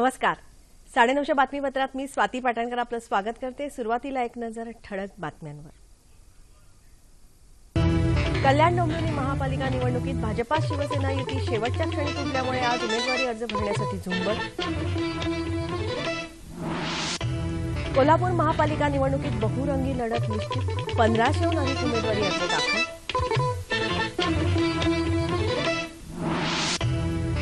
नमस्कार. साडेनऊशे बातमीपत्रात मी स्वाती पाटणकर आपलं स्वागत करते. सुरुवातीला एक नजर ठळक बातम्यांवर. कल्याण डोंबिवली महापालिका निवडणुकीत भाजपा शिवसेना युती शेवटच्या क्षणी तुटल्यामुळे आज उमेदवारी अर्ज भरण्यासाठी झुंबड. कोल्हापूर महापालिका निवडणुकीत बहुरंगी लढत निश्चित पंधराशेहून अधिक उमेदवारी अर्ज दाखल.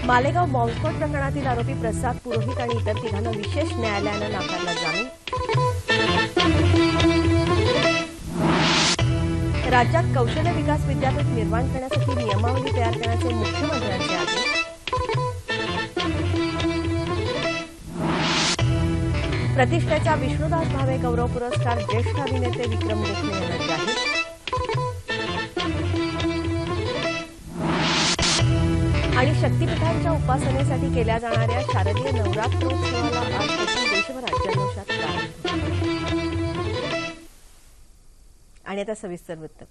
मालेगाव बॉम्बस्फोट प्रकरणातील आरोपी प्रसाद पुरोहित आणि इतर तिघांना विशेष न्यायालयानं नाकारला जामीन. राज्यात कौशल्य विकास विद्यापीठ निर्माण करण्यासाठी नियमावली तयार करण्याचे मुख्यमंत्र्यांचे आदेश. प्रतिष्ठेचा विष्णुदास भावे गौरव पुरस्कार ज्येष्ठ अभिनेते विक्रम गोखले यांना आणि शक्तीपीठांच्या उपासनेसाठी केल्या जाणाऱ्या शारदीय नवरात्रोत्सवाला आजपासून देशभरात जल्लोषात आणि आता सविस्तर वृत्त.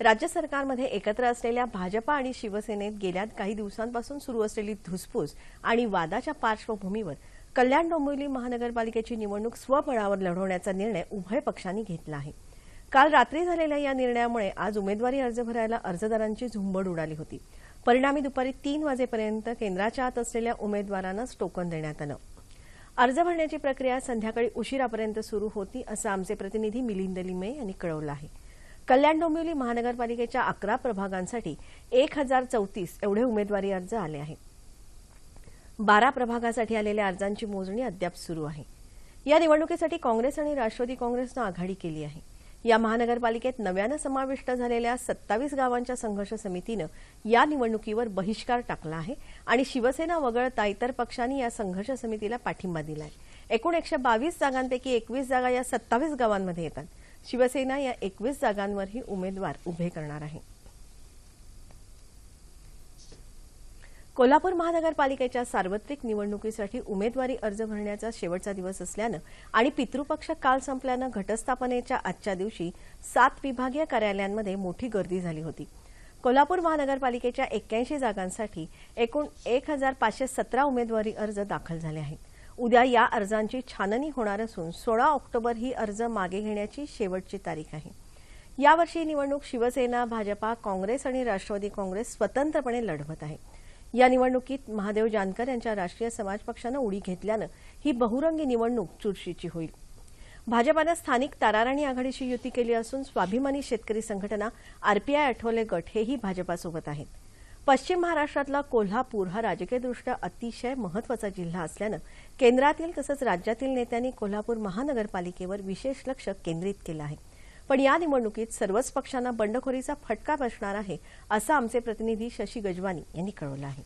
राज्य सरकारमध्ये एकत्र असलेल्या भाजपा आणि शिवसेनेत गेल्या काही दिवसांपासून सुरू असलेली धुसफूस आणि वादाच्या पार्श्वभूमीवर कल्याण डोंबिवली महानगरपालिकेची निवडणूक स्वबळावर लढवण्याचा निर्णय उभय पक्षांनी घेतला आहे. काल रात्री झालेल्या या निर्णयामुळे आज उमेदवारी अर्ज भरायला अर्जदारांची झुंबड उडाली होती. परिणामी दुपारी तीन वाजेपर्यंत केंद्राच्या आत असलेल्या उमेदवारांनाच टोकन देण्यात आलं. अर्ज भरण्याची प्रक्रिया संध्याकाळी उशिरापर्यंत सुरू होती असं आमचे प्रतिनिधी मिलिंद लिमे यांनी कळवलं आहे. कल्याण डोंबिवली महानगरपालिकेच्या अकरा प्रभागांसाठी एक हजार चौतीस एवढे उमेदवारी अर्ज आले आहेत. बारा प्रभागासाठी आलेल्या अर्जांची मोजणी अद्याप सुरू आहे. या निवडणुकीसाठी काँग्रेस आणि राष्ट्रवादी काँग्रेसनं आघाडी केली आहे. या महानगरपालिकेत नव्यानं समाविष्ट झालेल्या सत्तावीस गावांच्या संघर्ष समितीनं या निवडणुकीवर बहिष्कार टाकला आहे आणि शिवसेना वगळता इतर पक्षांनी या संघर्ष समितीला पाठिंबा दिलाय. एकूण एकशे बावीस जागांपैकी एकवीस जागा या सत्तावीस गावांमध्ये येतात. शिवसेना या एकवीस जागांवरही उमेदवार उभे करणार आहे. कोल्हापूर महानगरपालिकेच्या सार्वत्रिक निवडणुकीसाठी उमेदवारी अर्ज भरण्याचा शेवटचा दिवस असल्यानं आणि पितृपक्ष काल संपल्यानं घटस्थापनेच्या आजच्या दिवशी सात विभागीय कार्यालयांमध्ये मोठी गर्दी झाली होती. कोल्हापूर महानगरपालिकेच्या एक्क्याऐंशी जागांसाठी एकूण एक हजार पाचशे सतरा उमेदवारी अर्ज दाखल झाले आहेत. उद्या या अर्जांची छाननी होणार असून सोळा ऑक्टोबर ही अर्ज मागे घेण्याची शेवटची तारीख आहे. यावर्षी निवडणूक शिवसेना भाजपा काँग्रेस आणि राष्ट्रवादी काँग्रेस स्वतंत्रपणे लढवत आहे. या निवडणुकीत महादेव जानकर यांच्या राष्ट्रीय समाज पक्षानं उडी घेतल्यानं ही बहुरंगी निवडणूक चुरशीची होईल. भाजपानं स्थानिक ताराराणी आघाडीशी युती केली असून स्वाभिमानी शेतकरी संघटना आरपीआय आठवले गट हेही भाजपासोबत आहेत. पश्चिम महाराष्ट्रातला कोल्हापूर हा राजकीयदृष्ट्या अतिशय महत्त्वाचा जिल्हा असल्यानं केंद्रातील तसंच राज्यातील नेत्यांनी कोल्हापूर महानगरपालिकेवर विशेष लक्ष केंद्रित केलं आहे. पण या निवडणुकीत सर्वच पक्षांना बंडखोरीचा फटका बसणार आहे असं आमचे प्रतिनिधी शशी गजवानी यांनी कळवलं आहे.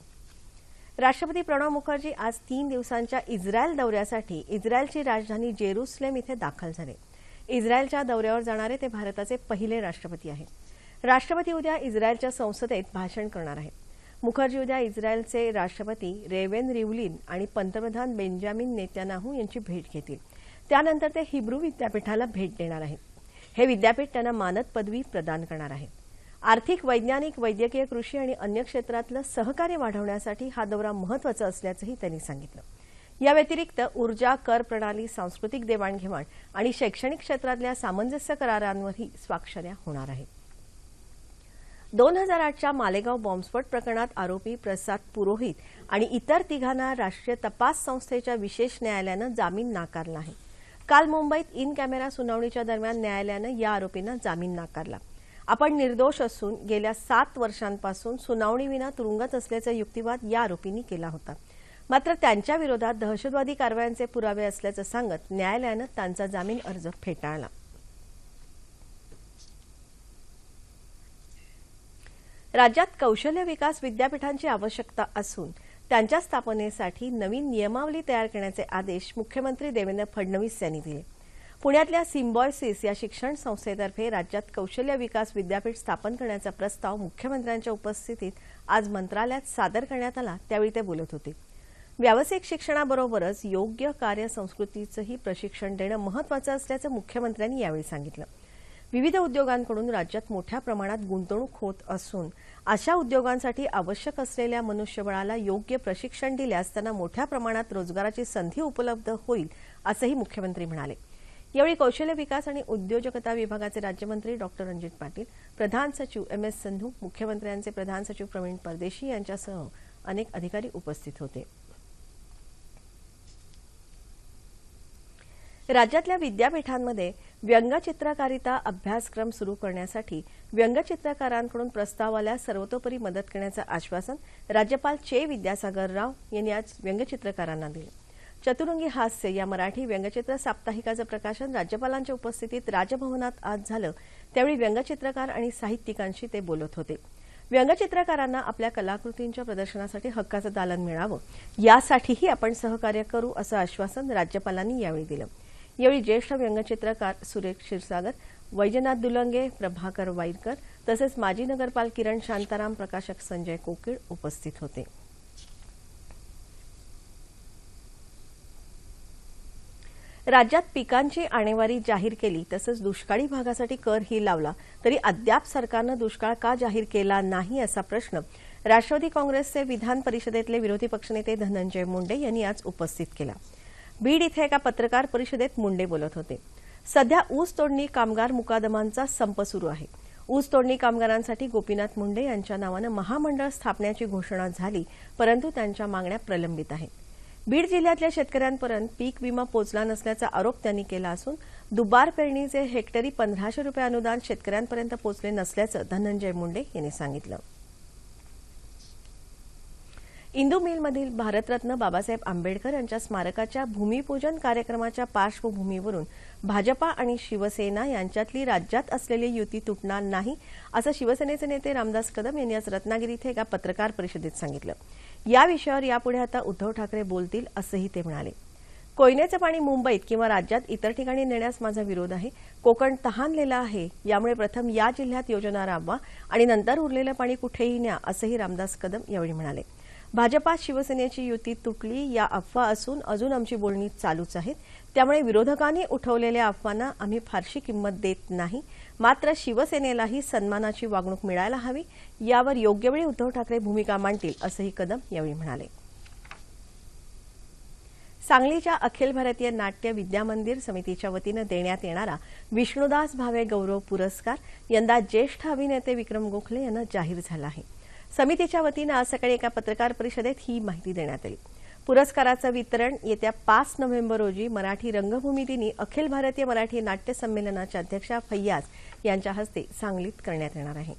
राष्ट्रपती प्रणव मुखर्जी आज तीन दिवसांच्या इस्रायल दौऱ्यासाठी इस्रायलची राजधानी जेरुसलेम इथे दाखल झाले. इस्रायलच्या दौऱ्यावर जाणारे ते भारताचे पहिले राष्ट्रपती आहेत. राष्ट्रपती उद्या इस्रायलच्या संसदेत भाषण करणार आहेत. मुखर्जी उद्या इस्रायलचे राष्ट्रपती रेवेन रिव्हलिन आणि पंतप्रधान बेंजामिन नेत्यानाहू यांची भेट घेतील. त्यानंतर ते हिब्रू विद्यापीठाला भेट देणार आहेत. हे विद्यापीठ त्यांना मानद पदवी प्रदान करणार आहे. आर्थिक वैज्ञानिक वैद्यकीय कृषी आणि अन्य क्षेत्रातलं सहकार्य वाढवण्यासाठी हा दौरा महत्त्वाचा असल्याचंही त्यांनी सांगितलं. या व्यतिरिक्त ऊर्जा कर प्रणाली सांस्कृतिक देवाणघेवाण आणि शैक्षणिक क्षेत्रातल्या सामंजस्य करारांवरही स्वाक्षऱ्या होणार आहेत. दोन हजार आठच्या मालेगाव बॉम्बस्फोट प्रकरणात आरोपी प्रसाद पुरोहित आणि इतर तिघांना राष्ट्रीय तपास संस्थेच्या विशेष न्यायालयानं जामीन नाकारला आहे. काल मुंबईत इन कॅमेरा सुनावणीच्या दरम्यान न्यायालयानं या आरोपींना जामीन नाकारला. आपण निर्दोष असून गेल्या सात वर्षांपासून सुनावणीविना तुरुंगात असल्याचा युक्तिवाद या आरोपींनी केला होता. मात्र त्यांच्या विरोधात दहशतवादी कारवायांचे पुरावे असल्याचं सांगत न्यायालयानं त्यांचा जामीन अर्ज फेटाळला. राज्यात कौशल्य विकास विद्यापीठांची आवश्यकता असून त्यांच्या स्थापनेसाठी नवीन नियमावली तयार करण्याचे आदेश मुख्यमंत्री देवेंद्र फडणवीस यांनी दिले. पुण्यातल्या सिम्बॉयसिस या शिक्षण संस्थेतर्फे राज्यात कौशल्य विकास विद्यापीठ स्थापन करण्याचा प्रस्ताव मुख्यमंत्र्यांच्या उपस्थितीत आज मंत्रालयात सादर करण्यात आला त्यावेळी ते बोलत होते. व्यावसायिक शिक्षणाबरोबरच योग्य कार्यसंस्कृतीचंही प्रशिक्षण देणं महत्वाचं असल्याचं मुख्यमंत्र्यांनी यावेळी सांगितलं. विविध उद्योगांकडून राज्यात मोठ्या प्रमाणात गुंतवणूक होत असून अशा उद्योगांसाठी आवश्यक असलेल्या मनुष्यबळाला योग्य प्रशिक्षण दिल्यास त्यांना मोठ्या प्रमाणात रोजगाराची संधी उपलब्ध होईल असंही मुख्यमंत्री म्हणाले. यावेळी कौशल्य विकास आणि उद्योजकता विभागाचे राज्यमंत्री डॉक्टर रणजित पाटील प्रधान सचिव एम एस संधू मुख्यमंत्र्यांचे प्रधान सचिव प्रवीण परदेशी यांच्यासह अनेक अधिकारी उपस्थित होते. राज्यातल्या विद्यापीठांमध्ये व्यंगचित्रकारिता अभ्यासक्रम सुरू करण्यासाठी व्यंगचित्रकारांकडून प्रस्ताव आल्यास सर्वतोपरी मदत करण्याचं आश्वासन राज्यपाल चे विद्यासागर राव यांनी आज व्यंगचित्रकारांना दिलं. चतुरंगी हास्य या मराठी व्यंगचित्र साप्ताहिकाचं प्रकाशन राज्यपालांच्या उपस्थितीत राजभवनात आज झालं त्यावेळी व्यंगचित्रकार आणि साहित्यिकांशी ते बोलत होते. व्यंगचित्रकारांना आपल्या कलाकृतींच्या प्रदर्शनासाठी हक्काचं दालन मिळावं यासाठीही आपण सहकार्य करू असं आश्वासन राज्यपालांनी यावेळी दिलं. यावेळी ज्येष्ठ व्यंगचित्रकार सुरेश क्षीरसागर वैजनाथ दुलंगे प्रभाकर वाईरकर तसेच माजी नगरपाल किरण शांताराम प्रकाशक संजय कोकीळ उपस्थित होते. राज्यात पिकांची आणेवारी जाहीर केली तसंच दुष्काळी भागासाठी करही लावला तरी अद्याप सरकारनं दुष्काळ का जाहीर केला नाही असा प्रश्न राष्ट्रवादी काँग्रेसचे विधान परिषदेतले विरोधी पक्षनेते धनंजय मुंडे यांनी आज उपस्थित केला. बीड इथे एका पत्रकार परिषदेत मुंडे बोलत होते. सध्या ऊस तोडणी कामगार मुकादमांचा संप सुरू आहे. ऊस तोडणी कामगारांसाठी गोपीनाथ मुंडे यांच्या नावानं महामंडळ स्थापण्याची घोषणा झाली परंतु त्यांच्या मागण्या प्रलंबित आहेत. बीड जिल्ह्यातल्या शेतकऱ्यांपर्यंत पीक विमा पोचला नसल्याचा आरोप त्यांनी केला असून दुबार पेरणीचे हेक्टरी पंधराशे रुपये अनुदान शेतकऱ्यांपर्यंत पोचले नसल्याचं धनंजय मुंडे यांनी सांगितलं. इंदू मिलमधील भारतरत्न बाबासाहेब आंबेडकर यांच्या स्मारकाच्या भूमिपूजन कार्यक्रमाच्या पार्श्वभूमीवरून भाजपा आणि शिवसेना यांच्यातली राज्यात असलेली युती तुटणार नाही असं शिवसेनेचे नेते रामदास कदम यांनी आज रत्नागिरी इथे एका पत्रकार परिषदेत सांगितलं. या विषयावर यापुढे आता उद्धव ठाकरे बोलतील असंही ते म्हणाले. कोयनेचं पाणी मुंबईत किंवा राज्यात इतर ठिकाणी नेण्यास माझा विरोध आहे. कोकण तहानलेला आहे. यामुळे प्रथम या जिल्ह्यात योजना राबवा आणि नंतर उरलेलं पाणी कुठेही न्या असंही रामदास कदम यावेळी म्हणाले. भाजपात शिवसेनेची युती तुटली या अफवा असून अजून आमची बोलणी चालूच आहेत. त्यामुळे विरोधकांनी उठवलेल्या अफवांना आम्ही फारशी किंमत देत नाही. मात्र शिवसेनेलाही सन्मानाची वागणूक मिळायला हवी. यावर योग्यवेळी उद्धव ठाकरे भूमिका मांडतील असंही कदम यावेळी म्हणाले. सांगलीच्या अखिल भारतीय नाट्य विद्यामंदिर समितीच्या वतीनं देण्यात येणारा विष्णुदास भावे गौरव पुरस्कार यंदा ज्येष्ठ अभिनेते विक्रम गोखले यांना जाहीर झाला आहे. समितीच्या वतीनं आज सकाळी एका पत्रकार परिषदेत ही माहिती देण्यात आली. पुरस्काराचं वितरण येत्या पाच नोव्हेंबर रोजी मराठी रंगभूमी दिनी अखिल भारतीय मराठी नाट्य संमेलनाच्या अध्यक्षा फैयाज यांच्या हस्ते सांगलीत करण्यात येणार आहे.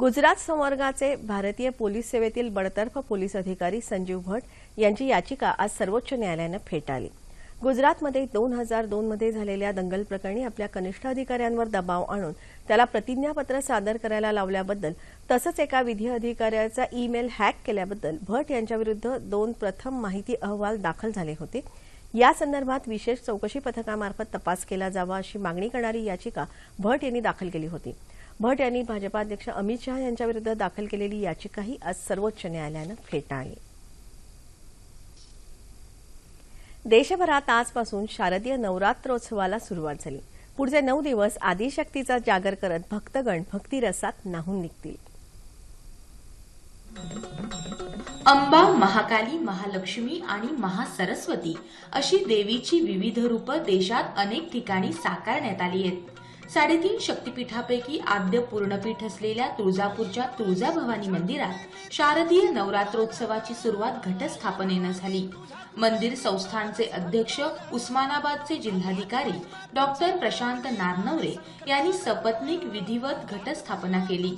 गुजरात संवर्गाचे भारतीय पोलीस सेवेतील बडतर्फ पोलीस अधिकारी संजीव भट यांची याचिका आज सर्वोच्च न्यायालयानं फेटाळली. गुजरातमध्ये दोन हजार दोनमध्ये झालेल्या दंगल प्रकरणी आपल्या कनिष्ठ अधिकाऱ्यांवर दबाव आणून त्याला प्रतिज्ञापत्र सादर करायला लावल्याबद्दल तसंच एका विधी अधिकाऱ्याचा ईमेल हॅक केल्याबद्दल भट यांच्याविरुद्ध दोन प्रथम माहिती अहवाल दाखल झाले होते. या संदर्भात विशेष चौकशी पथकामार्फत तपास केला जावा अशी मागणी करणारी याचिका भट यांनी दाखल केली होती. भट यांनी भाजपाध्यक्ष अमित शहा यांच्याविरुद्ध दाखल केलेली याचिकाही आज सर्वोच्च न्यायालयानं फेटाळली. देशभरात आजपासून शारदीय नवरात्रोत्सवाला सुरुवात झाली. पुढचे नऊ दिवस आदिशक्तीचा जागर करत भक्तगण भक्तिरसात नाहून निघतील. अंबा महाकाली महालक्ष्मी आणि महासरस्वती अशी देवीची विविध रूपं देशात अनेक ठिकाणी साकारण्यात आली आहेत. साडेतीन शक्तिपीठापैकी आद्य पूर्णपीठ असलेल्या तुळजापूरच्या तुळजाभवानी मंदिरात शारदीय नवरात्रोत्सवाची सुरुवात घटस्थापनेनं झाली. मंदिर संस्थानचे अध्यक्ष उस्मानाबादचे जिल्हाधिकारी डॉक्टर प्रशांत नारनवरे यांनी सपत्नीक विधिवत घटस्थापना केली.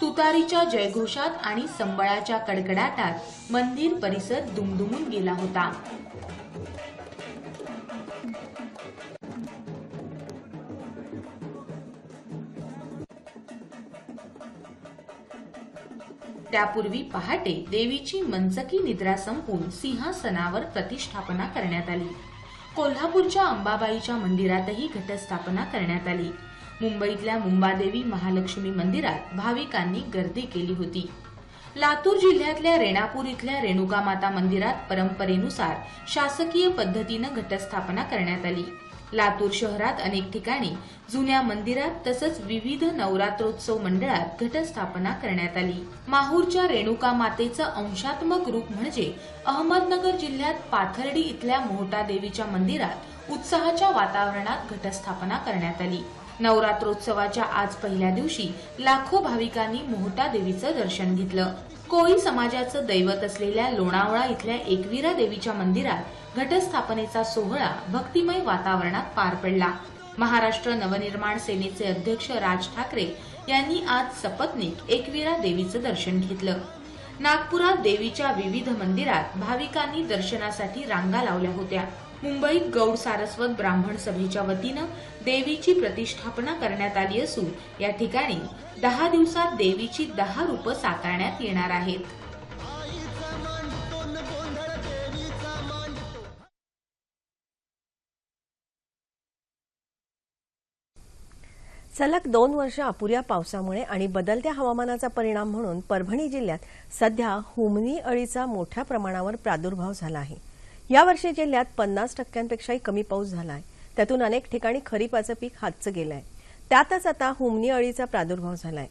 तुतारीच्या जयघोषात आणि संबळाच्या कडकडाटात मंदिर परिसर दुमदुमून गेला होता. त्यापूर्वी पहाटे देवीची मंचकी निद्रा संपून सिंहासनावर प्रतिष्ठापना करण्यात आली. कोल्हापूरच्या अंबाबाईच्या मंदिरातही घटस्थापना करण्यात आली. मुंबईतल्या मुंबादेवी महालक्ष्मी मंदिरात भाविकांनी गर्दी केली होती. लातूर जिल्ह्यातल्या रेणापूर इथल्या रेणुका माता मंदिरात परंपरेनुसार शासकीय पद्धतीनं घटस्थापना करण्यात आली. लातूर शहरात अनेक ठिकाणी जुन्या मंदिरात तसंच विविध नवरात्रोत्सव मंडळात घटस्थापना करण्यात आली. माहूरच्या रेणुका मातेचं अंशात्मक रूप म्हणजे अहमदनगर जिल्ह्यात पाथर्डी इथल्या मोहटा देवीच्या मंदिरात उत्साहाच्या वातावरणात घटस्थापना करण्यात आली. नवरात्रोत्सवाच्या आज पहिल्या दिवशी लाखो भाविकांनी मोहटा देवीचं दर्शन घेतलं. कोळी समाजाचं दैवत असलेल्या लोणावळा इथल्या एकवीरा देवीच्या मंदिरात घटस्थापनेचा सोहळा भक्तिमय वातावरणात पार पडला. महाराष्ट्र नवनिर्माण सेनेचे अध्यक्ष राज ठाकरे यांनी आज सपत्नीक एकवीरा देवीचं दर्शन घेतलं. नागपुरात देवीच्या विविध मंदिरात भाविकांनी दर्शनासाठी रांगा लावल्या होत्या. मुंबईत गौड सारस्वत ब्राह्मण सभेच्या वतीनं देवीची प्रतिष्ठापना करण्यात आली असून या ठिकाणी दहा दिवसात देवीची दहा रूपं साकारण्यात येणार आहेत. सलग दोन वर्ष अपुऱ्या पावसामुळे आणि बदलत्या हवामानाचा परिणाम म्हणून परभणी जिल्ह्यात सध्या हुमनी अळीचा मोठ्या प्रमाणावर प्रादुर्भाव झाला आहे. यावर्षी जिल्ह्यात पन्नास टक्क्यांपेक्षाही कमी पाऊस झाला आहे त्यातून अनेक ठिकाणी खरीपाचं पीक हातचं गेलं आहे त्यातच आता हुमनी अळीचा प्रादुर्भाव झाला आहे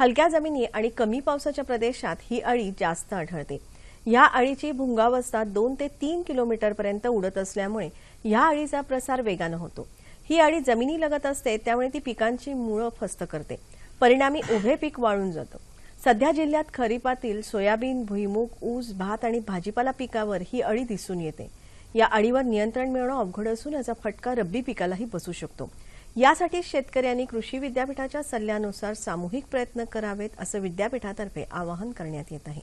हलक्या जमिनी आणि कमी पावसाच्या प्रदेशात ही अळी जास्त आढळते. या अळीची भुंगावस्था दोन ते तीन किलोमीटरपर्यंत उडत असल्यामुळे या अळीचा प्रसार वेगानं होतो. ही अळी जमिनीलगत असते त्यामुळे ती पिकांची मुळं फस्त करते. परिणामी उभे पीक वाळून जातं. सध्या जिल्ह्यात खरीपातील सोयाबीन भुईमूग ऊस भात आणि भाजीपाला पिकावर ही अळी दिसून येते. या अळीवर नियंत्रण मिळवणं अवघड असून याचा फटका रब्बी पिकालाही बसू शकतो. यासाठी शेतकऱ्यांनी कृषी विद्यापीठाच्या सल्ल्यानुसार सामूहिक प्रयत्न करावेत असं विद्यापीठातर्फे आवाहन करण्यात येत आहे.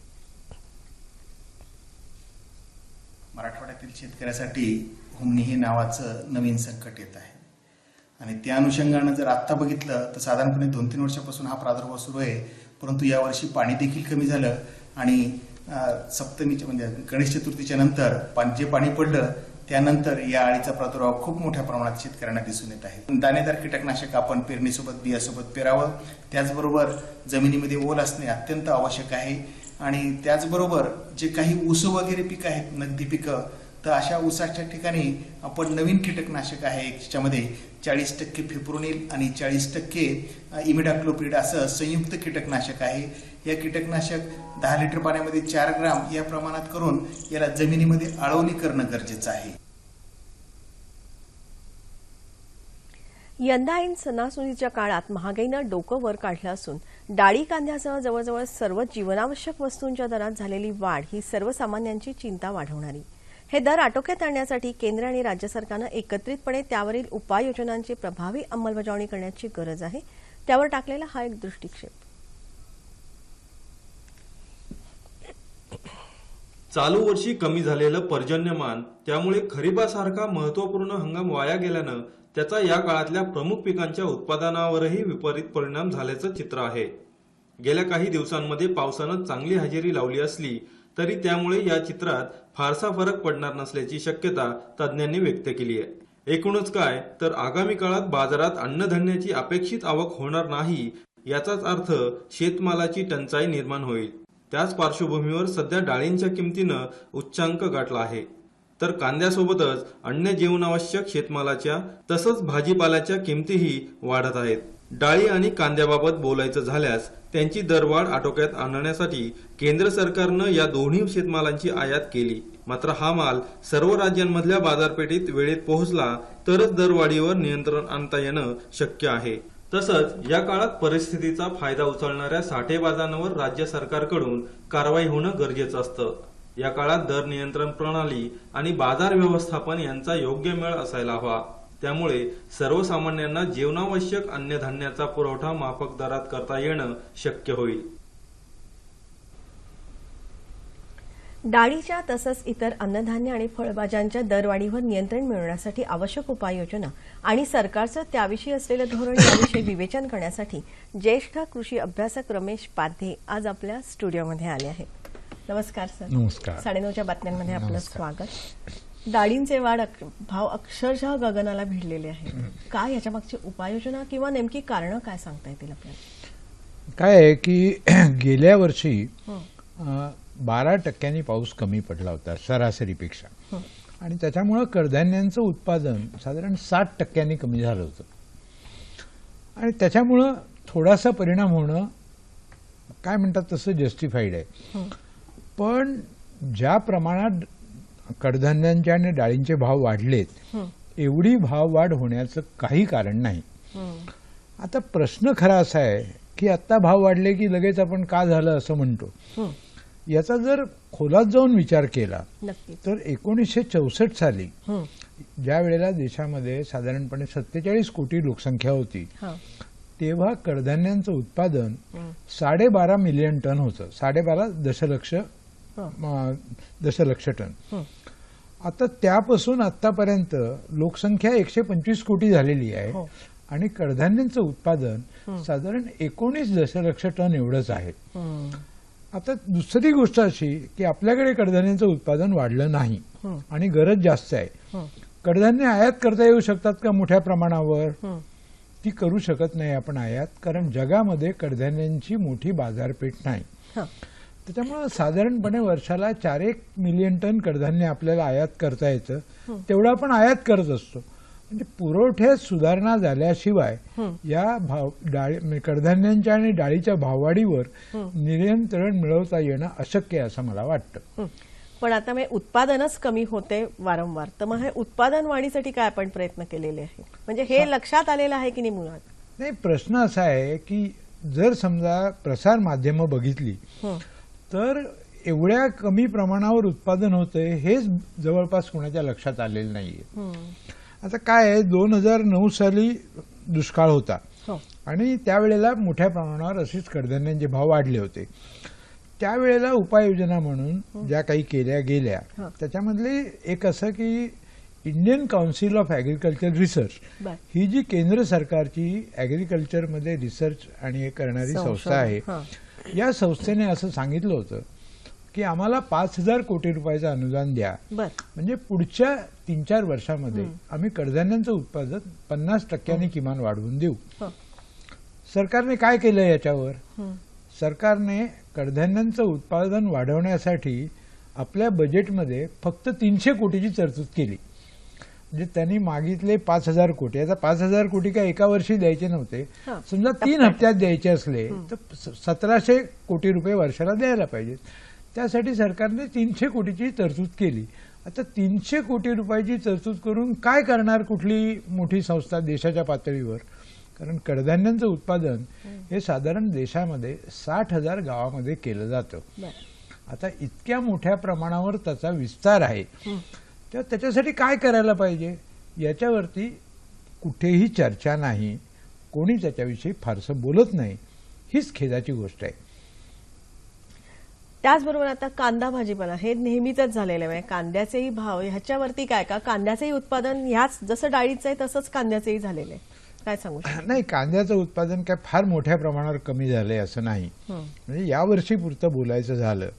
मराठवाड्यातील शेतकऱ्यासाठी हुमणी हे नावाचं नवीन संकट येत आहे. आणि त्या अनुषंगानं जर आत्ता बघितलं तर साधारणपणे दोन तीन वर्षापासून हा प्रादुर्भाव सुरू आहे. परंतु यावर्षी पाणी देखील कमी झालं आणि सप्तमीच्या म्हणजे गणेश चतुर्थीच्या नंतर जे पाणी पडलं त्यानंतर या अळीचा प्रादुर्भाव खूप मोठ्या प्रमाणात शेतकऱ्यांना दिसून येत आहे. दाणेदार कीटकनाशक आपण पेरणीसोबत बियासोबत पेरावं. त्याचबरोबर जमिनीमध्ये ओल असणे अत्यंत आवश्यक आहे. आणि त्याचबरोबर जे काही ऊस वगैरे पिकं आहेत नगदी पिकं तर अशा ऊसाच्या ठिकाणी आपण नवीन कीटकनाशक आहे ज्याच्यामध्ये चाळीस टक्के फिप्रोनिल आणि चाळीस टक्के इमिडाक्लोप्रिड असं संयुक्त कीटकनाशक आहे. या कीटकनाशक दहा लिटर पाण्यामध्ये चार ग्राम या प्रमाणात करून याला जमिनीमध्ये आळवणी करणं गरजेचं आहे. यंदा ऐन सणासुदीच्या काळात महागाईनं डोकं वर काढलं असून डाळी कांद्यासह जवळजवळ सर्व जीवनावश्यक वस्तूंच्या दरात झालेली वाढ ही सर्वसामान्यांची चिंता वाढवणारी. हे दर आटोक्यात आणण्यासाठी केंद्र आणि राज्य सरकारनं एकत्रितपणे त्यावरील उपाययोजनांची प्रभावी अंमलबजावणी करण्याची गरज आहे. त्यावर टाकलेला हा एक दृष्टिक्षेप. चालू वर्षी कमी झालेलं पर्जन्यमान त्यामुळे खरीपासारखा महत्त्वपूर्ण हंगाम वाया गेल्यानं त्याचा या काळातल्या प्रमुख पिकांच्या उत्पादनावरही विपरीत परिणाम झाल्याचं चित्र आहे. गेल्या काही दिवसांमध्ये पावसानं चांगली हजेरी लावली असली तरी त्यामुळे या चित्रात फारसा फरक पडणार नसल्याची शक्यता तज्ज्ञांनी व्यक्त केली आहे. एकूणच काय तर आगामी काळात बाजारात अन्नधान्याची अपेक्षित आवक होणार नाही याचाच अर्थ शेतमालाची टंचाई निर्माण होईल. त्याच पार्श्वभूमीवर सध्या डाळींच्या किमतीनं उच्चांक गाठला आहे. तर कांद्यासोबतच अन्य जीवनावश्यक शेतमालाच्या तसंच भाजीपाल्याच्या किमतीही वाढत आहेत. डाळी आणि कांद्याबाबत बोलायचं झाल्यास त्यांची दरवाढ आटोक्यात आणण्यासाठी केंद्र सरकारनं या दोन्ही शेतमालांची आयात केली. मात्र हा माल सर्व राज्यांमधल्या बाजारपेठेत वेळेत पोहोचला तरच दरवाढीवर नियंत्रण आणता येणं शक्य आहे. तसंच या काळात परिस्थितीचा फायदा उचलणाऱ्या साठेबाजांवर राज्य सरकारकडून कारवाई होणं गरजेचं असतं. या काळात दर नियंत्रण प्रणाली आणि बाजार व्यवस्थापन यांचा योग्य मेळ असायला हवा. त्यामुळे सर्वसामान्यांना जीवनावश्यक अन्नधान्याचा पुरवठा माफक दरात करता येणं शक्य होईल. डाळीच्या तसंच इतर अन्नधान्य आणि फळभाज्यांच्या दरवाढीवर नियंत्रण मिळवण्यासाठी आवश्यक उपाययोजना आणि सरकारचं त्याविषयी असलेलं धोरण याविषयी विवेचन करण्यासाठी ज्येष्ठ कृषी अभ्यासक रमेश पाध्ये आज आपल्या स्टुडिओमध्ये आले आहेत. नमस्कार सर. नमस्कार. साडेनऊच्या बातम्यांमध्ये आपलं. स्वागत. डाळींचे वाढ भाव अक्षरशः गगनाला भिडलेले आहेत. काय याच्या मागची उपाययोजना किंवा नेमकी कारणं काय सांगता येतील आपल्याला? काय आहे की गेल्या वर्षी बारा टक्क्यांनी पाऊस कमी पडला होता सरासरीपेक्षा. आणि त्याच्यामुळं कडधान्यांचं उत्पादन साधारण साठ टक्क्यांनी कमी झालं होतं. आणि त्याच्यामुळं थोडासा परिणाम होणं काय म्हणतात तसं जस्टिफाईड आहे. पण ज्या प्रमाणात कडधान्यांचे आणि डाळींचे भाव वाढलेत एवढी भाव वाढ होण्याचं काही कारण नाही. आता प्रश्न खरा असा आहे की आत्ता भाव वाढले की लगेच आपण का झालं असं म्हणतो? याचा जर खोलात जाऊन विचार केला तर एकोणीसशे चौसष्ट साली ज्या वेळेला देशामध्ये साधारणपणे सत्तेचाळीस कोटी लोकसंख्या होती तेव्हा कडधान्यांचं उत्पादन साडेबारा मिलियन टन होतं. साडेबारा दशलक्ष दशलक्ष टन. आता त्यापासून आतापर्यंत लोकसंख्या एकशे पंचवीस कोटी झालेली आहे हो. आणि कडधान्यांचं उत्पादन साधारण एकोणीस दशलक्ष टन एवढंच आहे. आता दुसरी गोष्ट अशी की आपल्याकडे कडधान्यांचं उत्पादन वाढलं नाही आणि गरज जास्त आहे. कडधान्य आयात करता येऊ शकतात का मोठ्या प्रमाणावर? ती करू शकत नाही आपण आयात कारण जगामध्ये कडधान्यांची मोठी बाजारपेठ नाही. हा. त्याच्यामुळं साधारणपणे वर्षाला चार एक मिलियन टन कडधान्य आपल्याला आयात करता येतं. तेवढं आपण आयात करत असतो. म्हणजे पुरवठ्यात सुधारणा झाल्याशिवाय या भाव डाळी म्हणजे कडधान्यांच्या आणि डाळीच्या भाववाढीवर नियंत्रण मिळवता येणं अशक्य असं मला वाटतं. पण आता मग उत्पादनच कमी होते वारंवार. तर मग हे उत्पादन वाढीसाठी काय आपण प्रयत्न केलेले आहे? म्हणजे हे लक्षात आलेलं आहे की नाही मुळात? नाही प्रश्न असा आहे की जर समजा प्रसार माध्यमं बघितली. तर एवढ्या कमी प्रमाणावर उत्पादन होतंय हेच जवळपास कोणाच्या लक्षात आलेलं नाहीये हं. आता काय आहे दोन हजार नऊ साली दुष्काळ होता हो आणि त्यावेळेला मोठ्या प्रमाणावर असेच कडधान्यांचे भाव वाढले होते त्यावेळेला उपाययोजना म्हणून ज्या काही केल्या गेल्या हा. त्याच्यामधले एक असं की Indian council of agriculture research ही जी केंद्र सरकारची ॲग्रिकल्चरमध्ये रिसर्च आणि हे करणारी. संस्था आहे हा. या संस्थेने असं सांगितलं होतं की आम्हाला पाच हजार कोटी रुपयाचं अनुदान द्या. म्हणजे पुढच्या तीन चार वर्षामध्ये आम्ही कडधान्यांचं उत्पादन पन्नास टक्क्यांनी किमान वाढवून देऊ. हं. सरकारने काय केलं याच्यावर? हं. सरकारने कडधान्यांचं उत्पादन वाढवण्यासाठी आपल्या बजेटमध्ये फक्त तीनशे कोटीची तरतूद केली. म्हणजे त्यांनी मागितले पाच हजार कोटी आता पाच हजार कोटी काय एका वर्षी द्यायचे नव्हते. समजा तीन हप्त्यात द्यायचे असले तर सतराशे कोटी रुपये वर्षाला द्यायला पाहिजेत त्यासाठी सरकारने तीनशे कोटीची तरतूद केली. आता तीनशे कोटी रुपयाची तरतूद करून काय करणार कुठली मोठी संस्था देशाच्या पातळीवर? कारण कडधान्यांचं उत्पादन हे साधारण देशामध्ये साठ हजार गावामध्ये केलं जातं. आता इतक्या मोठ्या प्रमाणावर त्याचा विस्तार आहे. तर त्याच्यासाठी काय करायला पाहिजे? याच्यावरती कुठेही चर्चा नाही. कोणी त्याच्याविषयी फारसं बोलत नाही. हीच खेदाची गोष्ट आहे. त्याचबरोबर आता कांदा भाजीपाला हे नेहमीच झालेलं आहे. कांद्याचेही भाव ह्याच्यावरती काय का? कांद्याचेही उत्पादन ह्याच जसं डाळीचं आहे तसंच कांद्याचेही झालेलं आहे. काय सांगू नाही कांद्याचं उत्पादन काय? फार मोठ्या प्रमाणावर कमी झालंय असं नाही. म्हणजे यावर्षी पुरतं बोलायचं झालं.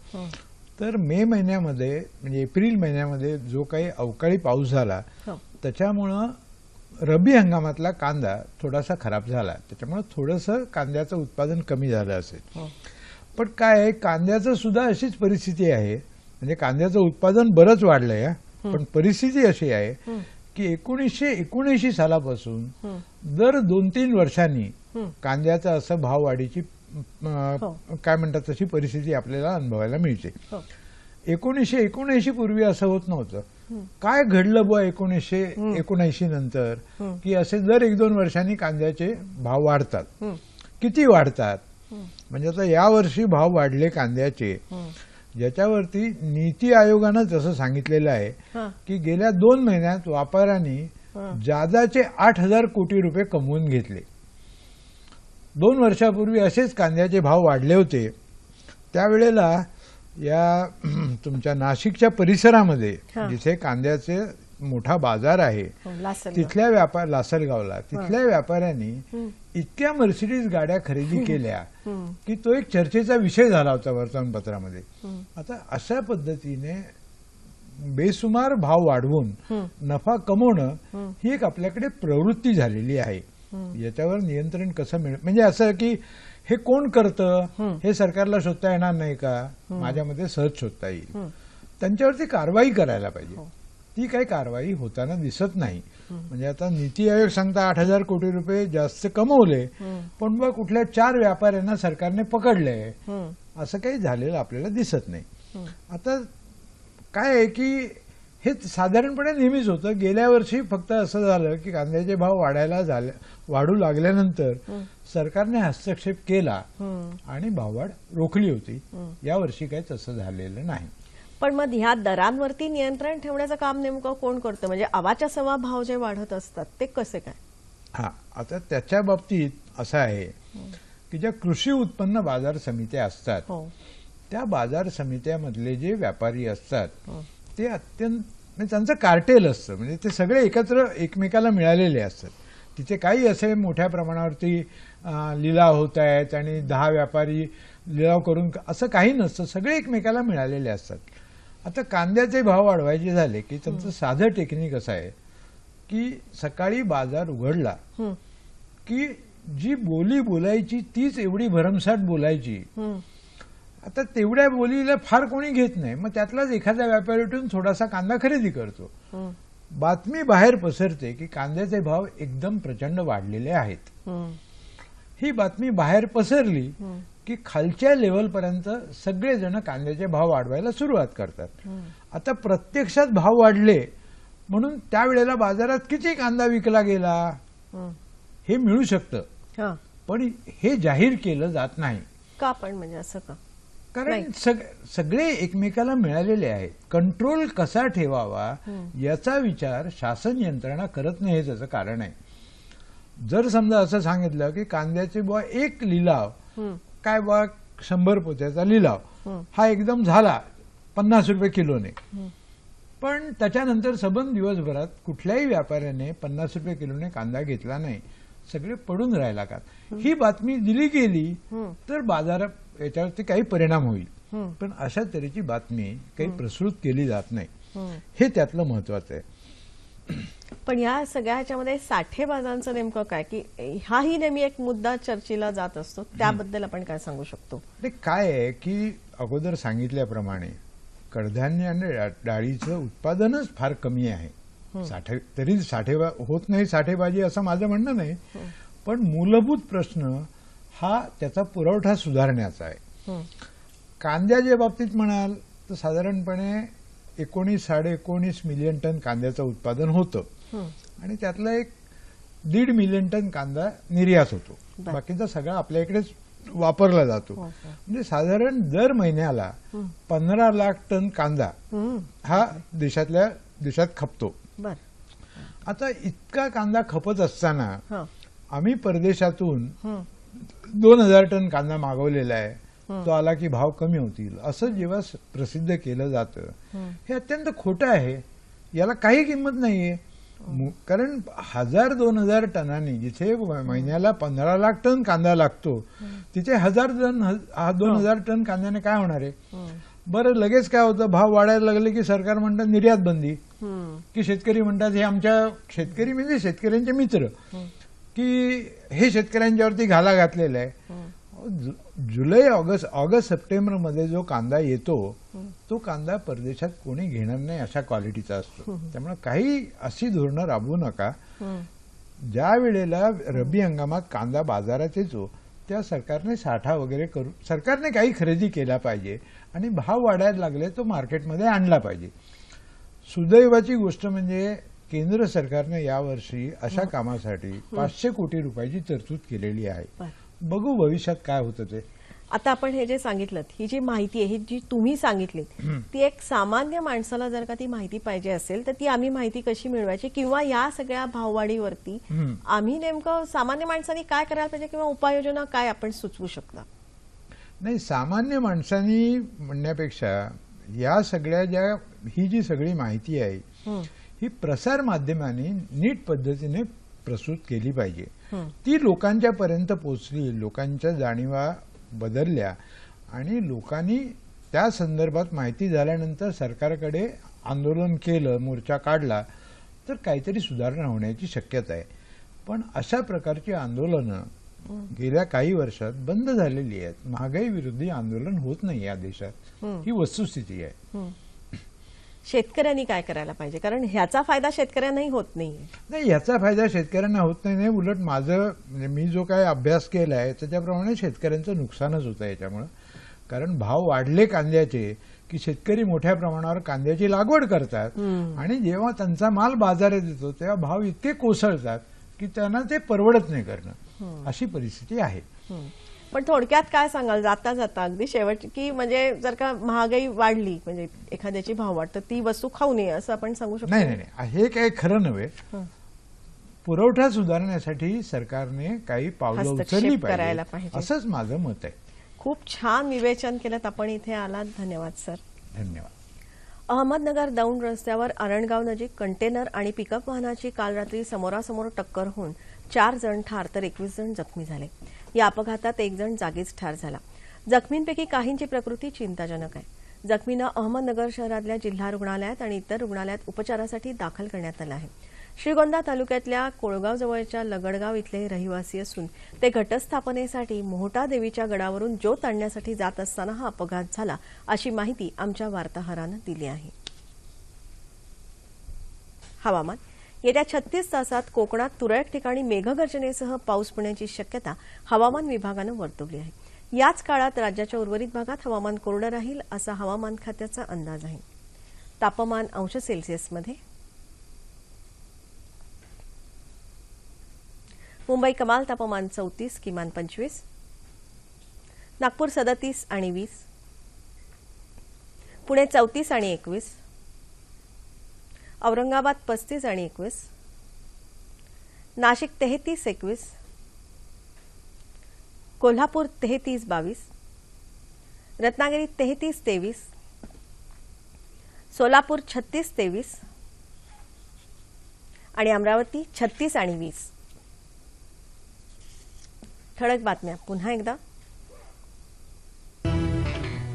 तर मे महिन्यामध्ये म्हणजे एप्रिल महिन्यामध्ये जो काही अवकाळी पाऊस झाला हो. त्याच्यामुळं रब्बी हंगामातला कांदा थोडासा खराब झाला त्याच्यामुळं थोडंसं कांद्याचं उत्पादन कमी झालं असेल हो. पण काय आहे कांद्याचं सुद्धा अशीच परिस्थिती आहे म्हणजे कांद्याचं उत्पादन बरंच वाढलंय हा. पण परिस्थिती अशी आहे की एकोणीसशे एकोणऐंशी सालापासून. दर दोन तीन वर्षांनी. कांद्याचा असं भाववाढीची अं, हो. काय म्हणतात तशी परिस्थिती आपल्याला अनुभवायला मिळते. हो. एकोणीसशे एकोणऐंशी पूर्वी असं होत नव्हतं. काय घडलं बुवा एकोणीसशे एकोणऐंशी नंतर? की असे दर एक दोन वर्षांनी कांद्याचे भाव वाढतात. हं. किती वाढतात? म्हणजे आता यावर्षी भाव वाढले कांद्याचे. हं. ज्याच्यावरती नीती आयोगानं जसं सांगितलेलं आहे हा. की गेल्या दोन महिन्यात व्यापाऱ्यांनी हं. जादाचे आठ हजार कोटी रुपये कमवून घेतले. दोन वर्षापूर्वी असेच कांद्याचे भाव वाढले होते त्यावेळेला या तुमच्या नाशिकच्या परिसरामध्ये. जिथे कांद्याचे मोठा बाजार आहे हो. तिथल्या व्यापार लासलगावला तिथल्या व्यापाऱ्यांनी. इतक्या मर्सिडीज गाड्या खरेदी केल्या. की तो एक चर्चेचा विषय झाला होता वर्तमानपत्रामध्ये. आता अशा पद्धतीने बेसुमार भाव वाढवून. नफा कमवणं हं. एक आपल्याकडे प्रवृत्ती झालेली आहे. याच्यावर नियंत्रण कसं मिळ म्हणजे असं की हे कोण करतं? हं. सरकारला शोधता येणार नाही का? माझ्या मते सहज शोधता येईल. त्यांच्यावरती कारवाई करायला पाहिजे. हो. ती काही कारवाई होताना दिसत नाही. म्हणजे आता नीती आयोग सांगता आठ हजार कोटी रुपये जास्त कमवले पण मग कुठल्या चार व्यापाऱ्यांना सरकारने पकडले. असं काही झालेलं आपल्याला दिसत नाही. आता काय आहे की हे साधारणपणे नेहमीच होतं. गेल्या वर्षी फक्त असं झालं की कांद्याचे भाव वाढायला झाले वाढू लागल्यानंतर सरकारने हस्तक्षेप केला. आणि भाववाढ रोखली होती. यावर्षी काही तसं झालेलं नाही. पण मग ह्या दरांवरती नियंत्रण ठेवण्याचं काम नेमकं कोण करतं? म्हणजे आवाच्या सवा भाव जे वाढत असतात ते कसे काय? हा. आता त्याच्या बाबतीत असं आहे की ज्या कृषी उत्पन्न बाजार समित्या असतात हो. त्या बाजार समित्यामधले जे व्यापारी असतात. ते अत्यंत म्हणजे त्यांचं कार्टेल असतं. म्हणजे ते सगळे एकत्र एकमेकाला मिळालेले असतात. तिथे काही असे मोठ्या प्रमाणावरती लिलाव होत आहेत आणि दहा व्यापारी लिलाव करून असं काही नसतं. सगळे एकमेकाला मिळालेले असतात. आता कांद्याचे भाव वाढवायचे झाले की त्यांचं साधं टेक्निक असं आहे की सकाळी बाजार उघडला. की जी बोली बोलायची तीच एवढी भरमसाठ बोलायची. आता तेवढ्या बोलीला फार कोणी घेत नाही मग त्यातलाच एखादा व्यापारी उठून थोडासा कांदा खरेदी करतो. बातमी बाहेर पसरते की कांद्याचे भाव एकदम प्रचंड वाढलेले आहेत. ही बातमी बाहेर पसरली. की खालच्या लेवलपर्यंत सगळेजण कांद्याचे भाव वाढवायला सुरुवात करतात. आता प्रत्यक्षात भाव वाढले म्हणून त्यावेळेला बाजारात किती कांदा विकला गेला. हे मिळू शकतं पण हे जाहीर केलं जात नाही का पण म्हणजे असं का कारण. सग- सगळे एकमेकाला मिळालेले आहेत कंट्रोल कसा ठेवावा. याचा विचार शासन यंत्रणा करत नाही हे त्याचं कारण आहे जर समजा असं सांगितलं की कांद्याचे बुवा एक लिलाव. काय बुवा शंभर पोत्याचा लिलाव. हा एकदम झाला पन्नास रुपये किलोने. पण त्याच्यानंतर सबंध दिवसभरात कुठल्याही व्यापाऱ्याने पन्नास रुपये किलोने कांदा घेतला नाही सगळे पडून राहिला का? ही बातमी दिली गेली. तर बाजारात याच्यावरती काही परिणाम होईल. पण अशा तऱ्हेची बातमी काही प्रसृत केली जात नाही. हे त्यातलं महत्वाचं आहे. पण या सगळ्या ह्याच्यामध्ये साठेबाजांचं नेमकं काय? की हाही नेहमी एक मुद्दा चर्चेला जात असतो त्याबद्दल आपण काय सांगू शकतो? ते काय आहे की अगोदर सांगितल्याप्रमाणे कडधान्य आणि डाळीचं उत्पादनच फार कमी आहे. साठे तरी साठे होत नाही साठेबाजी असं माझं म्हणणं नाही पण मूलभूत प्रश्न हा त्याचा पुरवठा सुधारण्याचा आहे. कांद्याच्या बाबतीत म्हणाल तर साधारणपणे एकोणीस साडे एकोणीस मिलियन टन कांद्याचं उत्पादन होतं. आणि त्यातलं एक दीड मिलियन टन कांदा निर्यात होतो. बाकीचा सगळा आपल्या इकडेच वापरला जातो. म्हणजे साधारण दर महिन्याला. पंधरा लाख टन कांदा. हा देशातल्या देशात खपतो बर. आता इतका कांदा खपत असताना आम्ही परदेशातून. दोन हजार टन कांदा मागवलेला आहे. तो आला की भाव कमी होतील. असं जेव्हा प्रसिद्ध केलं जातं हं. अत्यंत खोटं आहे. याला काही किंमत नाहीये. कारण हजार दोन हजार टनांनी जिथे महिन्याला पंधरा लाख टन कांदा लागतो तिथे हजार टन दोन हजार टन कांद्याने काय होणार आहे. बरं लगेच काय होतं? भाव वाढायला लागले की सरकार म्हणतं निर्यात बंदी. की शेतकरी म्हणतात हे आमच्या शेतकरी म्हणजे शेतकऱ्यांचे मित्र. की हे शेतकऱ्यांच्यावरती घाला घातलेला आहे. जुलै ऑगस्ट ऑगस्ट सप्टेंबरमध्ये जो कांदा येतो तो कांदा परदेशात कोणी घेणार नाही अशा क्वालिटीचा असतो. त्यामुळे काही अशी धोरणं राबवू नका. ज्या वेळेला रब्बी हंगामात कांदा बाजारात येतो त्या सरकारने साठा वगैरे करू सरकारने काही खरेदी केला पाहिजे आणि भाव वाढायला लागले तो मार्केटमध्ये आणला पाहिजे. सुदैवाची गोष्ट म्हणजे केंद्र सरकारने यावर्षी अशा कामासाठी पाचशे कोटी रुपयाची तरतूद केलेली आहे. बघू भविष्यात काय होतं ते. आता आपण हे जे सांगितलं ही जी माहिती आहे जी तुम्ही सांगितली ती एक सामान्य माणसाला जर का ती माहिती पाहिजे असेल तर ती आम्ही माहिती कशी मिळवायची किंवा या सगळ्या भाववाढीवरती. आम्ही नेमकं सामान्य माणसांनी काय करायला पाहिजे किंवा उपाययोजना काय आपण सुचवू शकता नाही सामान्य माणसांनी म्हणण्यापेक्षा या सगळ्या ज्या ही जी सगळी माहिती आहे. ही प्रसार माध्यमांनी नीट पद्धतीने प्रस्तुत केली पाहिजे. ती लोकांच्या पर्यंत पोचली लोकांच्या जाणीवा बदलल्या. आणि लोकांनी त्या संदर्भात माहिती झाल्यानंतर सरकारकडे आंदोलन केलं मोर्चा काढला तर काहीतरी सुधारणा होण्याची शक्यता आहे. पण अशा प्रकारची आंदोलनं गेल्या काही वर्षात बंद झालेली आहेत. महागाई विरोधी आंदोलन होत नाही या देशात. ही. वस्तुस्थिती आहे. शेतकऱ्यांनी काय करायला पाहिजे? कारण ह्याचा फायदा शेतकऱ्यांनाही होत नाहीये. नाही याचा फायदा शेतकऱ्यांना होत नाही नाही उलट माझं म्हणजे मी जो काय अभ्यास केला आहे त्याच्याप्रमाणे शेतकऱ्यांचं नुकसानच होतं याच्यामुळं. कारण भाव वाढले कांद्याचे की शेतकरी मोठ्या प्रमाणावर कांद्याची लागवड करतात आणि जेव्हा त्यांचा माल बाजारात येतो तेव्हा भाव इतके कोसळतात की त्यांना ते परवडत नाही करणं. अशी परिस्थिती आहे. पण थोडक्यात काय सांगाल? जाता जाता अगदी शेवट की म्हणजे जर का महागाई वाढली म्हणजे एखाद्याची भाव वाढ तर ती वस्तू खाऊ नये असं आपण सांगू शकतो? नाही नाही हे काही खरं नव्हे. पुरवठा सुधारण्यासाठी सरकारने काही पावलं उचलली करायला पाहिजे. असंच माझं मत आहे. खूप छान विवेचन केलं आपण इथे आलात. धन्यवाद सर. धन्यवाद. अहमदनगर दौंड रस्त्यावर आरणगाव नजीक कंटेनर आणि पिकअप वाहनाची काल रात्री समोरासमोर टक्कर होऊन चार जण ठार तर एकवीस जण जखमी झाले. या अपघातात एक जण जागीच ठार झाला. जखमींपैकी काहींची प्रकृती चिंताजनक आहे. जखमींना अहमदनगर शहरातल्या जिल्हा रुग्णालयात आणि इतर रुग्णालयात उपचारासाठी दाखल करण्यात आलं आहे. श्रीगोंदा तालुक्यातल्या कोळगाव जवळच्या लगडगाव इथले रहिवासी असून ते घटस्थापनेसाठी मोहटा देवीच्या गडावरून ज्योत आणण्यासाठी जात असताना हा अपघात झाला अशी माहिती आमच्या वार्ताहरानं दिली आहे. हवामान येत्या छत्तीस तासात कोकणात तुरळक ठिकाणी मेघगर्जनेसह पाऊस पडण्याची शक्यता हवामान विभागानं वर्तवली आहे. याच काळात राज्याच्या उर्वरित भागात हवामान कोरडं राहील असा हवामान खात्याचा अंदाज आहे. तापमान अंश सेल्सिअसमध्ये. मुंबई कमाल तापमान चौतीस किमान पंचवीस. नागपूर सदतीस आणि वीस. पुणे चौतीस आणि एकवीस. औरंगाबाद पस्तीस आणि एकवीस. नाशिक तेहतीस एकवीस. कोल्हापूर तेहतीस बावीस. रत्नागिरी तेहतीस तेवीस. सोलापूर छत्तीस तेवीस. आणि अमरावती छत्तीस आणि वीस. ठळक बातम्या. पुन्हा एकदा.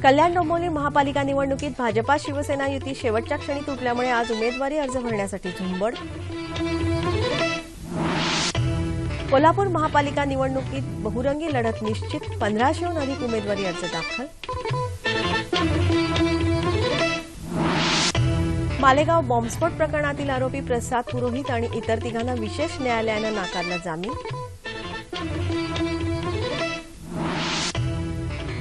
कल्याण डोंबिवली महापालिका निवडणुकीत भाजपा शिवसेना युती शेवटच्या क्षणी तुटल्यामुळे आज उमेदवारी अर्ज भरण्यासाठी झुंबड. कोल्हापूर महापालिका निवडणुकीत बहुरंगी लढत निश्चित पंधराशेहून अधिक उमेदवारी अर्ज दाखल. मालेगाव बॉम्बस्फोट प्रकरणातील आरोपी प्रसाद पुरोहित आणि इतर तिघांना विशेष न्यायालयानं नाकारला जामीन.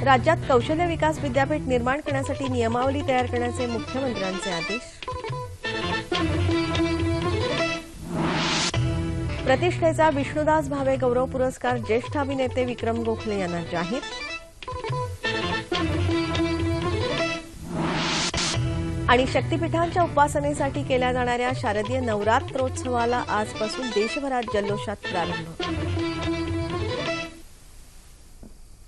राज्यात कौशल्य विकास विद्यापीठ निर्माण करण्यासाठी नियमावली तयार करण्याचे मुख्यमंत्र्यांचे आदेश. प्रतिष्ठेचा विष्णुदास भावे गौरव पुरस्कार ज्येष्ठ अभिनेते विक्रम गोखले यांना जाहीर. आणि शक्तीपीठांच्या उपासनेसाठी केल्या जाणाऱ्या शारदीय नवरात्रोत्सवाला आजपासून देशभरात जल्लोषात प्रारंभ.